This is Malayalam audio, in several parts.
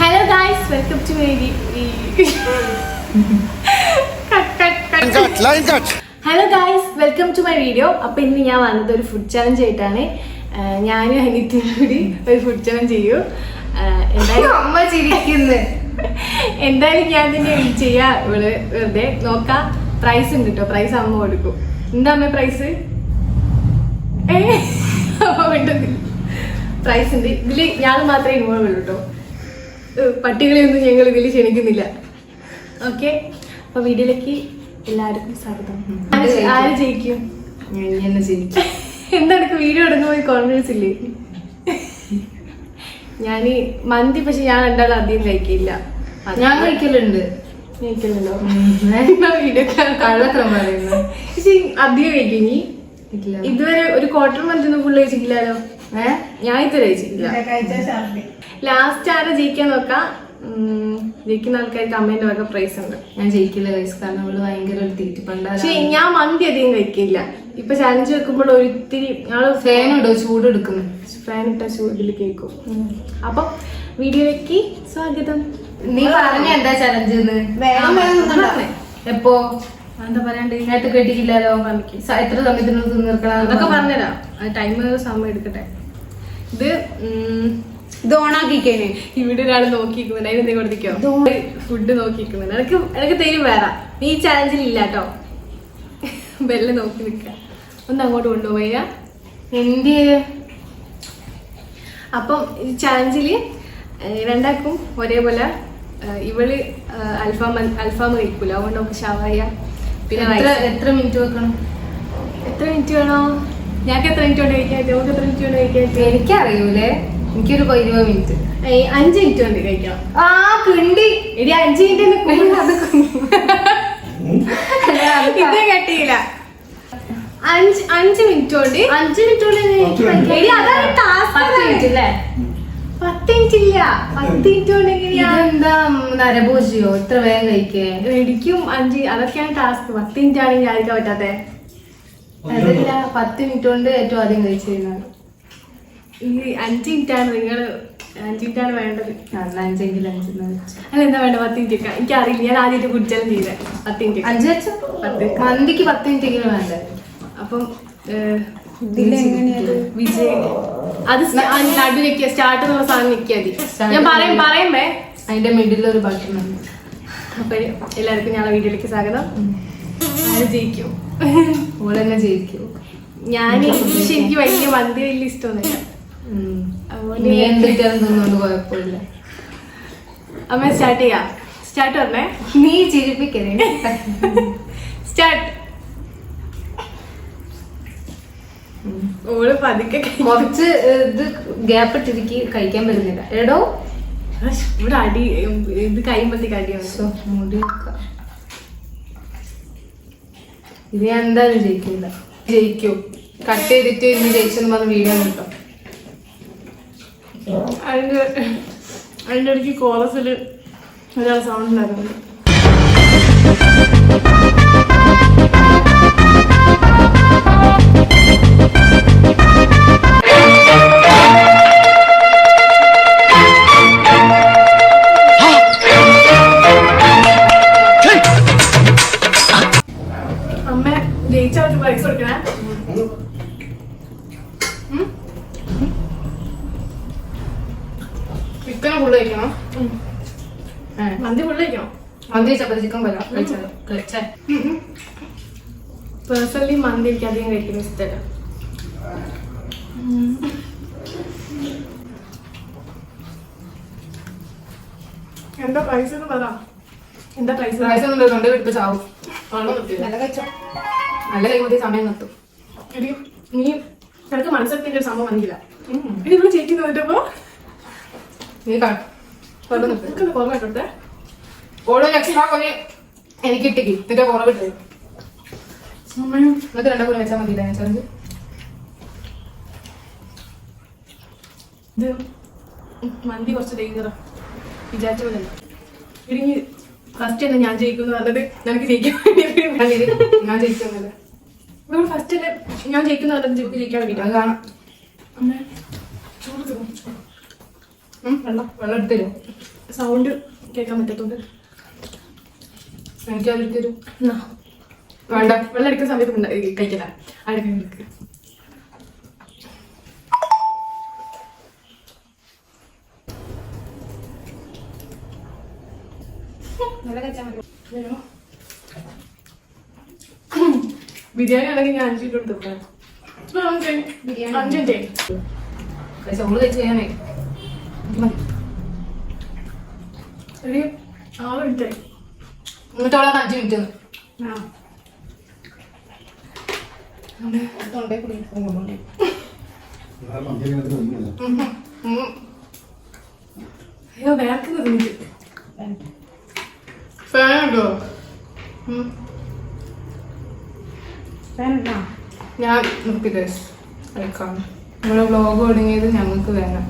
Hello guys welcome to my cut. Hello guys welcome to my video അപ്പൊ ഇന്ന് ഞാൻ വന്നത് ഒരു ഫുഡ് ചലഞ്ച് ആയിട്ടാണ്. ഞാനും അനിയത്തിനും കൂടി ഒരു ഫുഡ് ചലഞ്ച് ചെയ്യൂ. എന്തായാലും അമ്മ ചിരിക്കുന്നു. എന്തായാലും ഞാൻ തന്നെ ചെയ്യാ. ഇവിടെ വെറുതെ നോക്കാം. പ്രൈസ് ഉണ്ട് കേട്ടോ പ്രൈസ് അമ്മ കൊടുക്കും. എന്താ അമ്മ പ്രൈസ് പ്രൈസ് ഉണ്ട്. ഇതിൽ ഞാൻ മാത്രമേ ഇൻവോൾവ് ഉള്ളൂ കേട്ടോ ഏഹ് പട്ടികളെ ഒന്നും ഞങ്ങൾ ഇതിൽ ക്ഷണിക്കുന്നില്ല. ഓക്കെ? അപ്പൊ വീഡിയോയിലേക്ക് എല്ലാവർക്കും സ്വാഗതം. ആര് ജയിക്കും? എന്താണ് വീഡിയോ എടുക്കുമ്പോൾ കോൺഫിഡൻസ് ഇല്ലേ? ഞാൻ മന്തി പക്ഷെ ഞാൻ രണ്ടാളും അധികം കഴിക്കില്ല. ഞാൻ കഴിക്കലുണ്ട്. വീഡിയോ കള്ളത്തരം പറയുന്നു. പക്ഷെ അധികം കഴിക്കും ഇതുവരെ ഒരു ക്വാർട്ടർ മന്തി ഒന്നും ഫുള്ള് കഴിച്ചിട്ടില്ലല്ലോ? ഞാൻ ഇതുവരെ ജയിച്ചിട്ടില്ല ലാസ്റ്റ് ആരെ ജയിക്കാൻ നോക്കാം? ജയിക്കുന്ന ആൾക്കാർ അമ്മേന്റെ വക പ്രൈസ് ഉണ്ട്. ഞാൻ ജയിക്കില്ല ഗൈസ് കാരണം അവൾ ഭയങ്കര ഒരു തീറ്റിപ്പണ്ട പക്ഷെ ഞാൻ മന്തി അധികം കഴിക്കില്ല. ഇപ്പൊ ചലഞ്ച് വെക്കുമ്പോൾ ഒരിത്തിരി ഞങ്ങൾ ഫാൻ ഇടോ ചൂട് എടുക്കുന്നു. ഫാൻ ഇട്ട ചൂടിൽ കേൾക്കും അപ്പൊ വീഡിയോയിലേക്ക് സ്വാഗതം. നീ പറഞ്ഞ എന്താ ചലഞ്ച് എപ്പോ? എന്താ പറയാണ്ട്? നേരത്തെ കേട്ടിട്ടില്ലല്ലോ എത്ര സമയത്തിന് തീർക്കണം അതൊക്കെ പറഞ്ഞുതരാം. ടൈം സമയം എടുക്കട്ടെ. ഇത് ഇത് ഓണാക്കിക്കേനെ ഇവിടെ ഒരാൾ നോക്കിക്കുന്നുണ്ട് അതിന് എന്തെങ്കിലും കൊടുത്തിക്കോ? ഫുഡ് നോക്കിക്കുന്നുണ്ട് എനിക്ക് എനിക്ക് തരും വേറെ. നീ ഈ ചാലഞ്ചിൽ ഇല്ല കേട്ടോ വെല്ലം നോക്കി നിക്ക. ഒന്ന് അങ്ങോട്ട് കൊണ്ടുപോയ. എന്റെ അപ്പം ഈ ചാലഞ്ചിൽ രണ്ടാക്കും ഒരേപോലെ ഇവൾ അൽഫാം അൽഫാം കഴിക്കൂല. അതുകൊണ്ട് നമുക്ക് ഷവായ പിന്നെ എത്ര എത്ര മിനിറ്റ് വെക്കണം? എത്ര മിനിറ്റ് വേണോ? ഞങ്ങൾക്ക് എത്ര മിനിറ്റ് കൊണ്ട് കഴിക്കാൻ പറ്റും? നമുക്ക് എത്ര മിനിറ്റ് കൊണ്ട് കഴിക്കാൻ പറ്റും? എനിക്കറിയൂലേ. എനിക്കൊരു ഇരുപത് മിനിറ്റ് അഞ്ച് മിനിറ്റ് കൊണ്ട് കഴിക്കാം. ആ കിണ്ടി. എടി അഞ്ച് മിനിറ്റ് ഇത് കേട്ടില്ല അഞ്ച് അഞ്ച് മിനിറ്റ് കൊണ്ട് അഞ്ച് മിനിറ്റ് കൊണ്ട് അതാണ് ടാസ്ക് അല്ലേ പത്ത് മിനിറ്റ് ഇല്ല. പത്ത് മിനിറ്റ് കൊണ്ട് എങ്ങനെയാ? നരഭോജിയോ? ഇത്ര വേഗം കഴിക്കേ? ഇടിക്കും അഞ്ച് അതൊക്കെയാണ് ടാസ്ക് പത്ത് മിനിറ്റ് ആണെങ്കിൽ ആയിരിക്കാൻ പറ്റാത്തെ? അതല്ല പത്ത് മിനിറ്റ് കൊണ്ട് ഏറ്റവും ആദ്യം കഴിച്ചിരുന്നാണ് ഈ അഞ്ച് മിനിറ്റ് ആണ് നിങ്ങൾ അഞ്ച് മിനിറ്റ് ആണ് വേണ്ടത്. അഞ്ചെങ്കിൽ അഞ്ച് അല്ല എന്താ വേണ്ട പത്ത് മിനിറ്റ് എനിക്ക് അറിയില്ല ഞാൻ ആദ്യമായിട്ട് കുടിച്ചാലും ചെയ്തേ പത്ത് മിനിറ്റ് അഞ്ച് വെച്ചോ? പത്ത്. മന്തിക്ക് പത്ത് മിനിറ്റ് എങ്കിലും വേണ്ടേ? അപ്പം വിജയ്. അത് നടു വെക്കുക. സ്റ്റാർട്ട് എന്നുള്ള സാധനം വെക്കുക മതി ഞാൻ പറയും പറയുമ്പേ അതിന്റെ മിഡിൽ ഒരു ഉണ്ട്. അപ്പൊ എല്ലാവർക്കും ഞങ്ങളെ വീഡിയോയിലേക്ക് സ്വാഗതം. ജയിക്കും? ഓൾ തന്നെ ജയിക്കൂ. ഞാൻ എനിക്ക് വലിയ മന്തി വലിയ ഇഷ്ടമൊന്നുമില്ല. അതുകൊണ്ട് കുഴപ്പമില്ല. അമ്മ സ്റ്റാർട്ട് ചെയ്യാം. സ്റ്റാർട്ട് പറഞ്ഞേ നീ ചിരിപ്പിക്കണേ സ്റ്റാർട്ട് ഓൾ പതുക്കെ. കുറച്ച് ഇത് ഗ്യാപ്പ് ഇട്ടിരിക്കി കഴിക്കാൻ പറ്റുന്നില്ല. എടോ. ഇവിടെ അടി ഇത് കഴിയുമ്പോഴത്തേക്ക് അടിയാണ് മുടി ഞാൻ എന്തായാലും ജയിക്കില്ല. ജയിക്കൂ. കട്ട് ചെയ്തിട്ട് ഇന്ന് ജയിച്ചെന്ന് പറഞ്ഞ വീഡിയോ കിട്ടും അതിന്റെ അതിന്റെ ഇടയ്ക്ക് കോറസിൽ ഒരാൾ സൗണ്ട് ഉണ്ടാക്കുന്നുണ്ട് ചിക്കൻ ഫുള്ള് കഴിക്കണം? മന്തി ഫുള്ളേക്കോ മന്തി ചപ്പാത്തി ചിക്കൻ കൊല്ലാം കഴിച്ചത് കഴിച്ചേ. പേഴ്സണലി മന്തി എനിക്ക് അധികം കഴിക്കുന്ന ഇഷ്ടമല്ല എന്താ പ്രൈസ് എന്ന് പറ. എന്താ പ്രൈസ് പ്രൈസ് ഒന്നും തരുന്നുണ്ട് വിട്ട് ചാവും. വെള്ളം നിർത്തില്ല. നല്ല കഴിയുമ്പോൾ സമയം നിർത്തും നീ നിനക്ക് മനസ്സിലത്തിന്റെ ഒരു സംഭവം വന്നില്ല. ഇവിടെ ചേച്ചിന്ന് വന്നിട്ടപ്പോ നീ കാണും. വെള്ളം നിർത്തും നിനക്കൊന്ന് കുറവായിട്ടെ ഓരോ എക്സ്ട്രാ എനിക്ക് ഇട്ടിക്ക്. എന്നിട്ട് കുറവിട്ട് എന്നിട്ട് രണ്ടാം കൂടെ വെച്ചാൽ മതി ഇത് മന്തി കുറച്ച് ഡേഞ്ചറാ വിചാരിച്ച പോലെ ഫസ്റ്റ് തന്നെ ഞാൻ ജയിക്കുന്നു പറഞ്ഞത് നിനക്ക് ജയിക്കാൻ വേണ്ടി. ഞാൻ ജയിക്കുന്നില്ല നമ്മൾ ഫസ്റ്റ് തന്നെ ഞാൻ ജയിക്കുന്ന പറഞ്ഞത് ജയിക്കാൻ വേണ്ടിട്ടാ അത് കാണാം. അമ്മേ ചൂട് ഉം, വെള്ളം വെള്ളം എടുത്തരോ സൗണ്ട് കേൾക്കാൻ പറ്റത്തുണ്ട്. എനിക്ക് അത് എടുത്തരൂ വേണ്ട വെള്ളം എടുക്കുന്ന സമയത്ത് കഴിക്കല അടുക്കാൻ എടുക്ക് വേണോ? ബിരിയാണി ആണെങ്കിൽ ഞാൻ അഞ്ചു കിലോ കൊടുത്തു ബിരിയാണി. അഞ്ചു മിനിറ്റ് പക്ഷെ നമ്മൾ കഴിച്ച് ഒരു ആറ് മിനിറ്റ് എന്നിട്ട് അവളെ അഞ്ച് മിനിറ്റ്. അയ്യോ വേർക്കുന്നത് ഫാനുണ്ടോ ഞാൻ നോക്കി കഴിക്കാം നമ്മളെ വ്ലോഗ് തുടങ്ങിയത് ഞങ്ങൾക്ക് വേണം.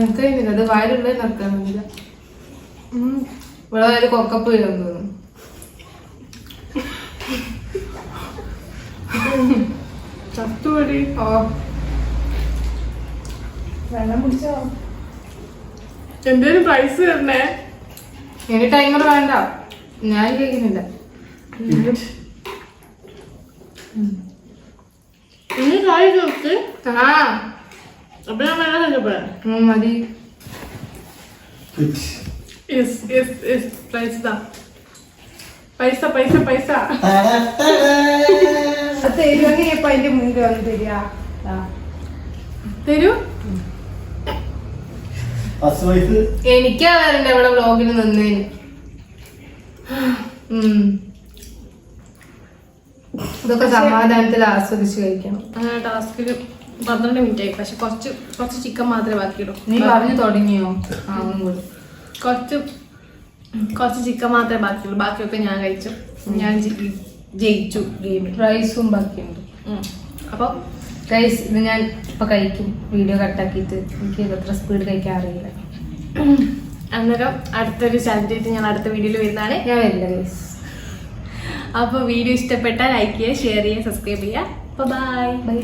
എനിക്ക് കഴിഞ്ഞില്ല. അത് വയറുള്ളത് നടക്കാനില്ല ഇവിടെ വയൽ കൊക്കപ്പ് വരും തോന്നുന്നു. ചത്തുപടി. ഓ വെള്ളം കുടിച്ചോ? എന്തേലും പൈസ തരണേ ഇനി ടൈമർ വേണ്ട. ഞാൻ കഴിക്കുന്നില്ല ഇനി കായ് നോക്ക് ആ അപ്പൊ ഞാൻ വെള്ളം കഴിച്ചപ്പോഴേ ഉം, മതി. യെസ് യെസ് യെസ് പൈസ പൈസ പൈസ പൈസ. തരുവാണെങ്കിൽ ഇപ്പൊ അതിന്റെ മുന്നിൽ വന്ന് തരിക. തരൂ. എനിക്കാ വരണ്ട ഇവിടെ വ്ളോഗിൽ നിന്നേന്. ഉം. ഇതൊക്കെ സമാധാനത്തിൽ ആസ്വദിച്ച് കഴിക്കണം. ടാസ്കിൽ പന്ത്രണ്ട് മിനിറ്റ് ആയി. പക്ഷെ കുറച്ച് കുറച്ച് ചിക്കൻ മാത്രമേ ബാക്കിയുള്ളൂ. നീ പറഞ്ഞു തുടങ്ങിയോ? ആ കുറച്ച് കുറച്ച് ചിക്കൻ മാത്രമേ ബാക്കിയുള്ളൂ. ബാക്കിയൊക്കെ ഞാൻ കഴിച്ചു. ഞാൻ ജയി- ജയിച്ചു ഗെയിമിൽ. റൈസും ബാക്കിയുണ്ട്. അപ്പോൾ റൈസ് ഇത് ഞാൻ ഇപ്പൊ കഴിക്കും. വീഡിയോ കട്ടാക്കിയിട്ട് എനിക്ക് എത്ര സ്പീഡ് കഴിക്കാൻ അറിയില്ല. അന്നേരം അടുത്തൊരു ചാലഞ്ചായിട്ട് ഞാൻ അടുത്ത വീഡിയോയിൽ വരുന്നതാണ്. ഞാൻ വരില്ല റൈസ് അപ്പോൾ വീഡിയോ ഇഷ്ടപ്പെട്ടാൽ ലൈക്ക് ചെയ്യുക ഷെയർ ചെയ്യുക സബ്സ്ക്രൈബ് ചെയ്യുക. Bye bye